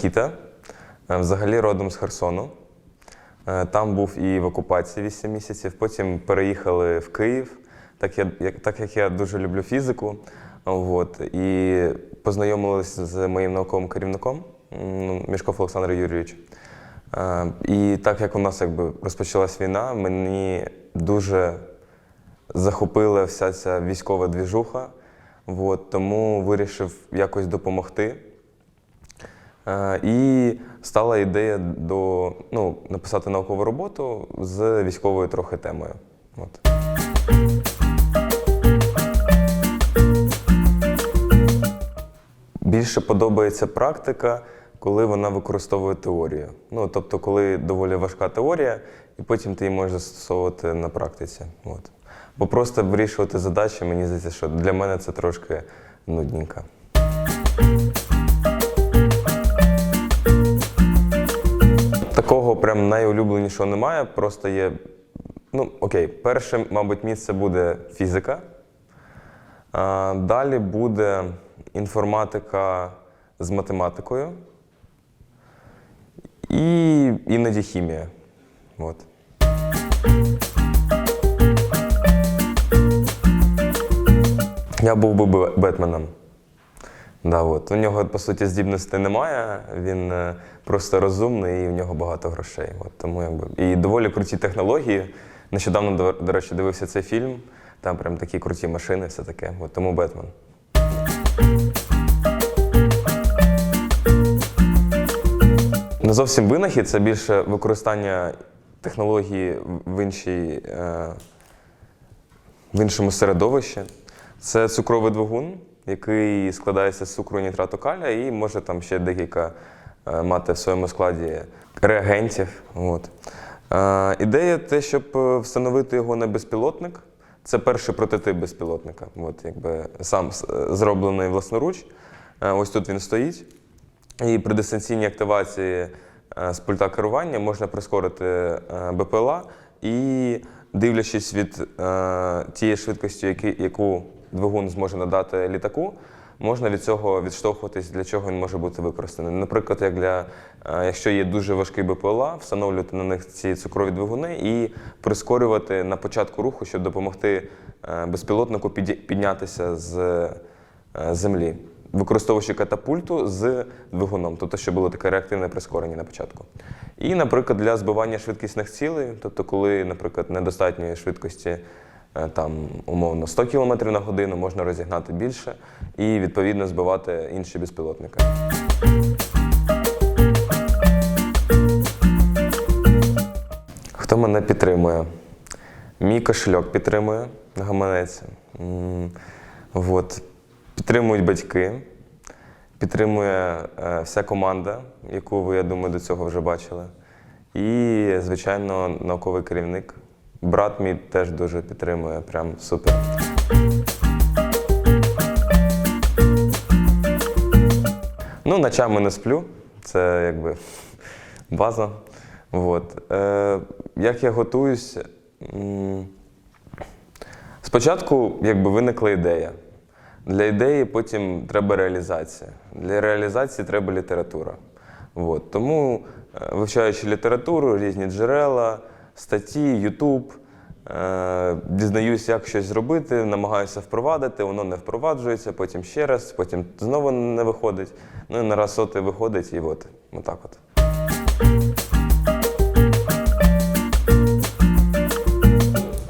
Микіта, е, взагалі родом з Херсону. Е, Там був і в окупації 8 місяців. Потім переїхали в Київ, так, я, так як я дуже люблю фізику. От, і познайомилися з моїм науковим керівником Мішков Олександр Юрійович. Е, І так як у нас якби розпочалась війна, мені дуже захопила вся ця військова двіжуха. От, тому вирішив якось допомогти. Е, І стала ідея до ну, написати наукову роботу з військовою трохи темою. От. Більше подобається практика, коли вона використовує теорію. Ну, тобто, коли доволі важка теорія, і потім ти її можеш застосовувати на практиці. От. Бо просто вирішувати задачі, мені здається, що для мене це трошки нудненько. Прям найулюбленішого немає. Просто є. Ну, окей, перше, мабуть, місце буде фізика. А, далі буде інформатика з математикою. І іноді хімія. От. Я був би Бе- Бетменом. Да, от. У нього, по суті, здібностей немає, він е, просто розумний і в нього багато грошей. От, тому, якби. І доволі круті технології. Нещодавно, до, до речі, дивився цей фільм. Там прям такі круті машини, все таке. От, тому Бетмен. Не зовсім винахід, це більше використання технології в іншій, е, в іншому середовищі. Це цукровий двигун, який складається з цукру нітрату каля і може там ще декілька е, мати в своєму складі реагентів. От. Е, ідея те, щоб е, встановити його на безпілотник. Це перший прототип безпілотника. От, якби, сам зроблений власноруч. Ось тут він стоїть. І при дистанційній активації з пульта керування можна прискорити БПЛА і, дивлячись від тієї швидкості, яку двигун зможе надати літаку, можна від цього відштовхуватись, для чого він може бути використаний. Наприклад, як для, е, якщо є дуже важкий БПЛА, встановлювати на них ці цукрові двигуни і прискорювати на початку руху, щоб допомогти е, безпілотнику піднятися з е, землі використовуючи катапульту з двигуном, тобто, щоб було таке реактивне прискорення на початку. І, наприклад, для збивання швидкісних цілей, тобто, коли, наприклад, недостатньої швидкості там, умовно 100 км на годину, можна розігнати більше і відповідно збивати інші безпілотники. Хто мене підтримує? Мій кошельок підтримує гаманець. М, Вот. Підтримують батьки, підтримує е, вся команда, яку ви, я думаю, до цього вже бачили. І, звичайно, науковий керівник. Брат мій теж дуже підтримує, прям супер. Ну, ночами не сплю, це якби база. От. Е, як я готуюсь? Спочатку якби виникла ідея. Для ідеї потім треба реалізація. Для реалізації треба література. От. Тому, е, вивчаючи літературу, різні джерела, статті, Ютуб, е, дізнаюсь, як щось зробити, намагаюся впровадити, воно не впроваджується, потім ще раз, потім знову не виходить. Ну і на раз сотий виходить, і от, отак от.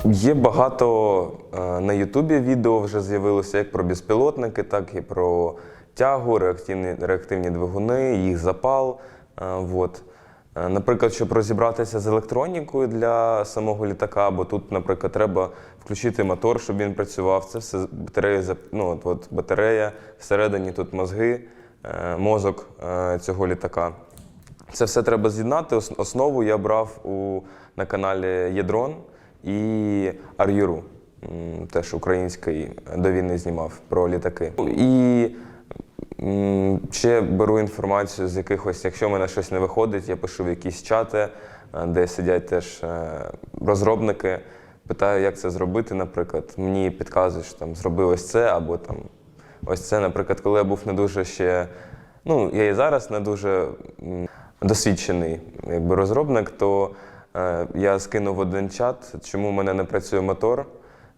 Є багато е, на Ютубі відео вже з'явилося як про безпілотники, так і про тягу, реактивні, реактивні двигуни, їх запал. Е, Вот. Е, Наприклад, щоб розібратися з електронікою для самого літака, бо тут, наприклад, треба включити мотор, щоб він працював. Це все батарея, ну, от, от батарея, всередині тут мозги, е, мозок е, цього літака. Це все треба з'єднати. Основу я брав у, на каналі Єдрон і Ар'юру, теж український до війни знімав про літаки. І ще беру інформацію з якихось, якщо в мене щось не виходить, я пишу в якісь чати, е, де сидять теж е, розробники. Питаю, як це зробити, наприклад. Мені підказують, що там зроби ось це, або там ось це. Наприклад, коли я був не дуже ще Ну, я і зараз не дуже досвідчений якби, розробник, то е, я скинув один чат, чому в мене не працює мотор.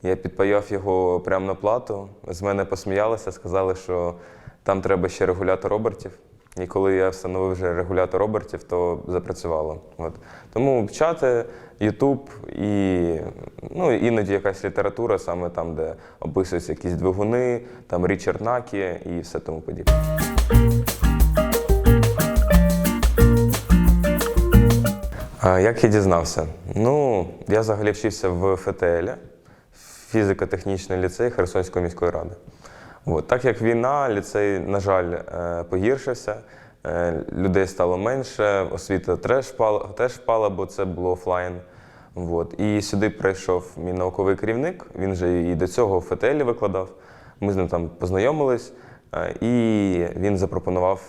Я підпаяв його прямо на плату. З мене посміялися, сказали, що там треба ще регулятор обертів. І коли я встановив вже регулятор обертів, то запрацювало. От. Тому чати, Ютуб і ну, іноді якась література, саме там, де описуються якісь двигуни, там Річард Накі і все тому подібне. А Як я дізнався? Ну, я взагалі вчився в ФТЛ, фізико-технічний ліцей Херсонської міської ради. От. Так як війна, ліцей, на жаль, е, погіршився, е, людей стало менше, освіта теж впала, теж впала, бо це було офлайн. От. І сюди прийшов мій науковий керівник, він же і до цього в ФТЛ викладав. Ми з ним там познайомились, е, і він запропонував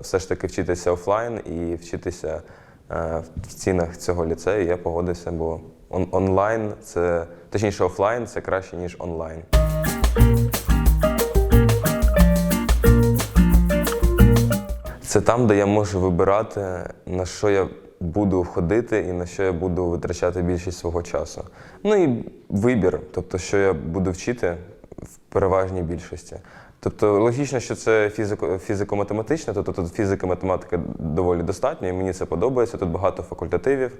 все ж таки вчитися офлайн і вчитися в стінах цього ліцею. Я погодився, бо онлайн це точніше офлайн це краще, ніж онлайн. Це там, де я можу вибирати, на що я буду ходити і на що я буду витрачати більшість свого часу. Ну і вибір, тобто, що я буду вчити в переважній більшості. Тобто логічно, що це фізико, фізико-математичне, тобто тут фізика, математика доволі достатньо, і мені це подобається. Тут багато факультативів,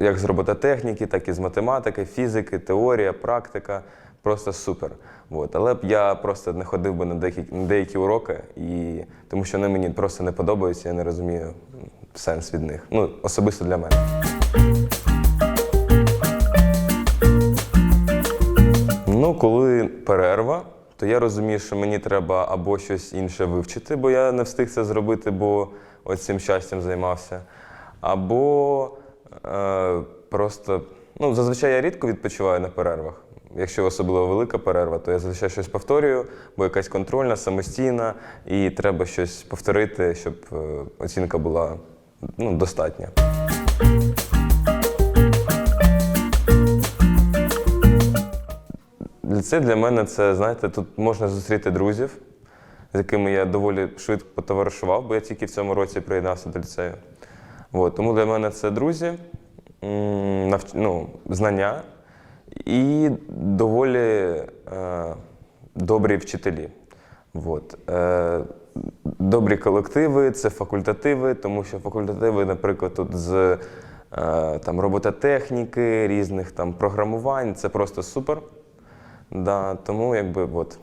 як з робототехніки, так і з математики, фізики, теорія, практика. Просто супер. От. Але б я просто не ходив би на деякі, на деякі уроки, і, тому що вони мені просто не подобаються, я не розумію сенс від них. Ну, особисто для мене. Ну, коли перерва, то я розумію, що мені треба або щось інше вивчити, бо я не встиг це зробити, бо цим щастям займався. Або е, просто, ну, зазвичай я рідко відпочиваю на перервах. Якщо особливо велика перерва, то я зазвичай щось повторюю, бо якась контрольна, самостійна, і треба щось повторити, щоб е, оцінка була ну, достатня. Ліцей для мене це, знаєте, тут можна зустріти друзів, з якими я доволі швидко потоваришував, бо я тільки в цьому році приєднався до ліцею. От, тому для мене це друзі, ну, знання і доволі е, добрі вчителі. От. Е, добрі колективи, це факультативи, тому що факультативи, наприклад, тут з е, там, робототехніки, різних там програмувань, це просто супер. Да, тому якби от.